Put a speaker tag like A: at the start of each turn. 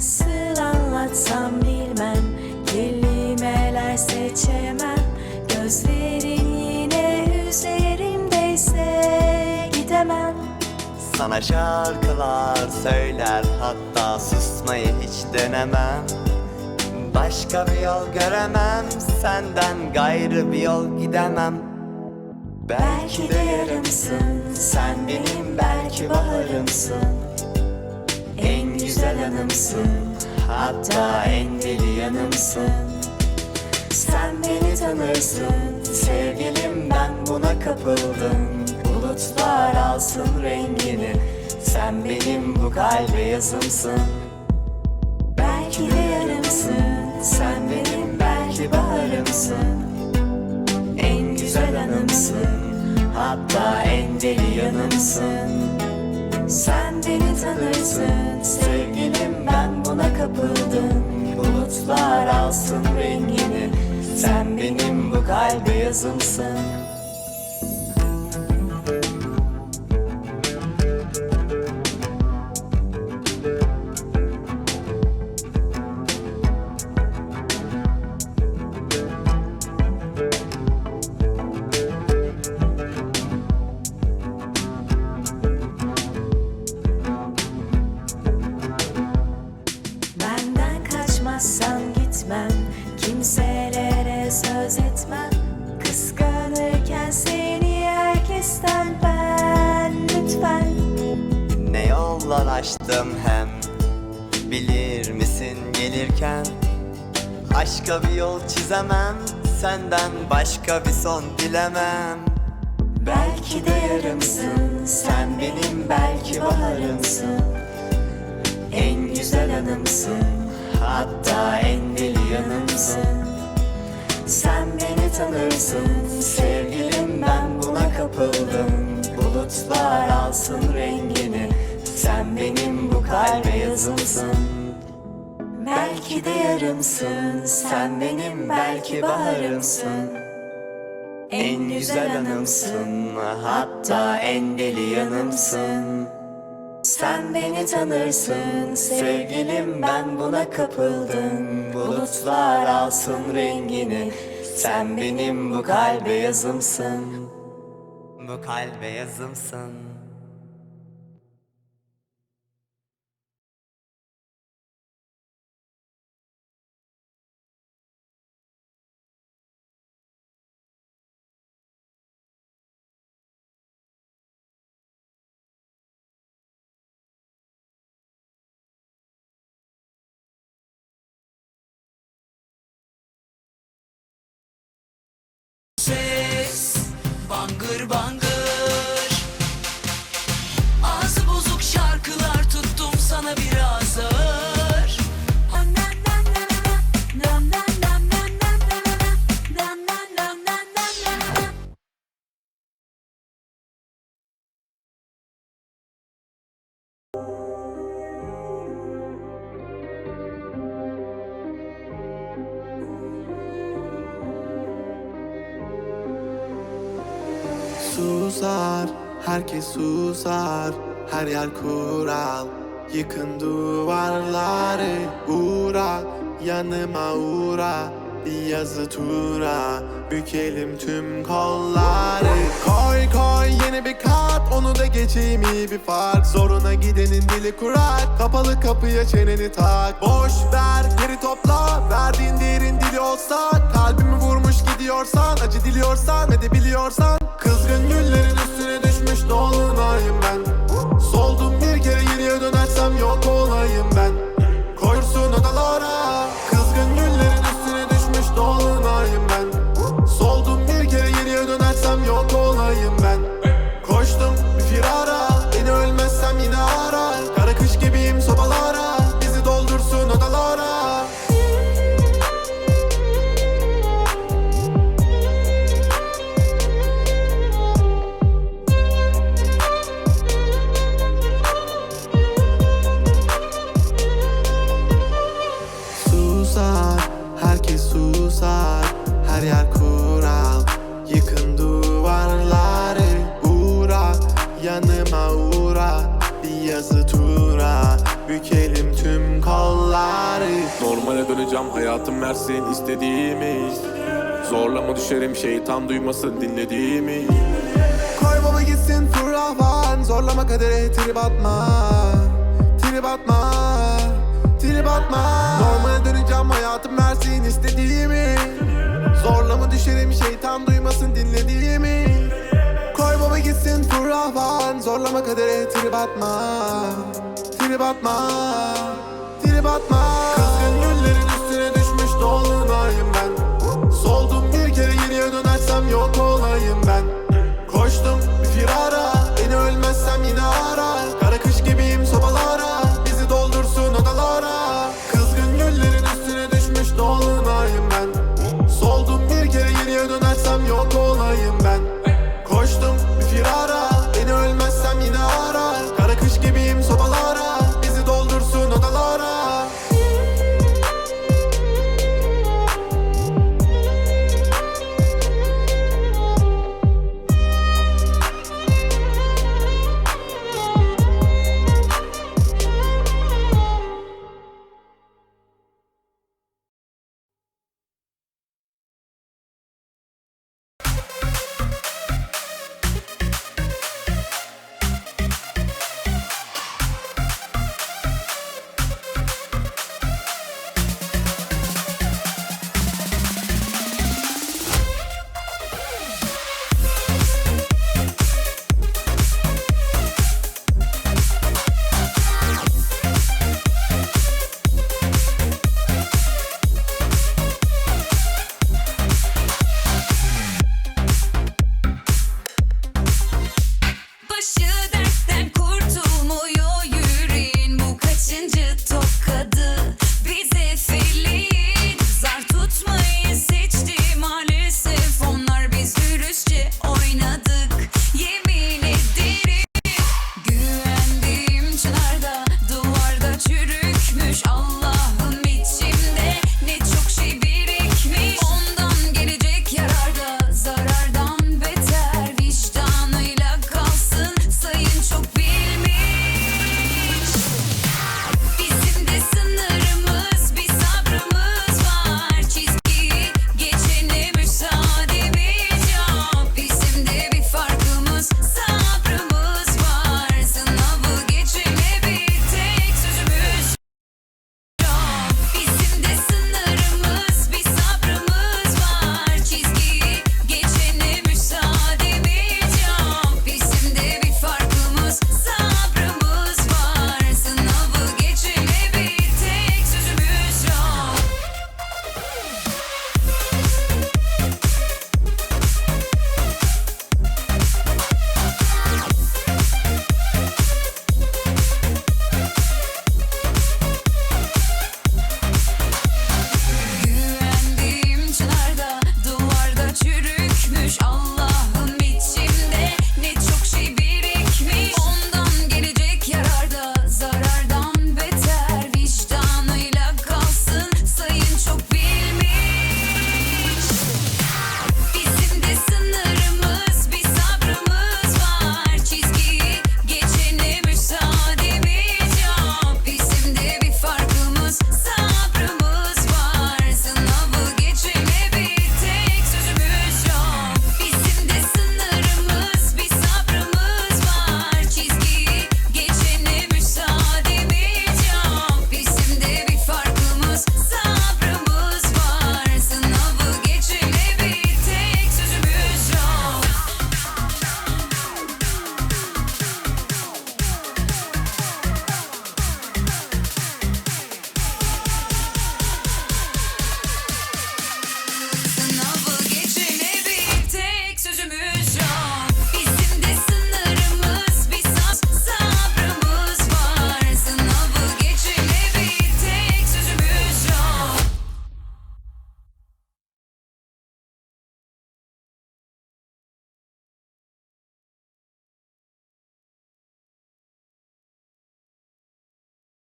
A: Nasıl anlatsam bilmem. Kelimeler seçemem. Gözlerin yine üzerimdeyse Gidemem.
B: Sana şarkılar söyler hatta susmayı hiç denemem. Başka bir yol göremem senden gayrı bir yol gidemem.
A: Belki de yarımsın Sen benim belki baharımsın En güzel anımsın Hatta en deli yanımsın. Sen beni tanırsın. Sevgilim ben buna kapıldım. Bulutlar alsın rengini. Sen benim bu kalbe yazımsın. Belki de yarımsın Sen benim belki baharımsın. En güzel anımsın. Hatta en deli yanımsın Sen beni tanırsın Sevgilim ben buna kapıldım. Bulutlar alsın rengini Sen benim bu kalbe yazımsın kaçmazsan gitmem Kimselere söz etmem. Kıskanırken seni herkesten ben Lütfen.
B: Ne yollar açtım hem? Bilir misin gelirken? Aşka bir yol çizemem Senden başka bir son dilemem.
A: Belki de yarımsın Sen benim belki baharımsın. En güzel anımsın Hatta en deli yanımsın. Sen beni tanırsın Sevgilim ben buna kapıldım. Bulutlar alsın rengini Sen benim bu kalbe yazımsın. Belki de yarımsın Sen benim belki baharımsın. En güzel anımsın Hatta en deli yanımsın Sen beni tanırsın Sevgilim ben buna kapıldım. Bulutlar alsın rengini Sen benim bu kalbe yazımsın.
B: Bu kalbe yazımsın
C: Susar, herkes susar Her yer kural. Yıkın duvarları Uğra, yanıma uğra yazı tura Bükelim tüm kolları. Koy koy yeni bir kart Onu da geçeyim iyi bir fark. Zoruna gidenin dili kurak Kapalı kapıya çeneni tak. Boş ver geri topla Verdiğin değerin dili olsa Kalbimi vurmuş gidiyorsan Acı diliyorsan ve de biliyorsan. Kızgın güllerin üstüne düşmüş dolunayım ben? Soldum bir kere geriye dönersem yok olayım ben Döneceğim hayatım versin istediğimi Zorlama düşerim şeytan duymasın dinlediğimi. Baba gitsin fırlavan Zorlama kadere trip atma Trip atma Trip atma. Normale döneceğim hayatım versin istediğimi Zorlama düşerim şeytan duymasın dinlediğimi. Baba gitsin fırlavan Zorlama kadere trip atma Trip atma Trip atma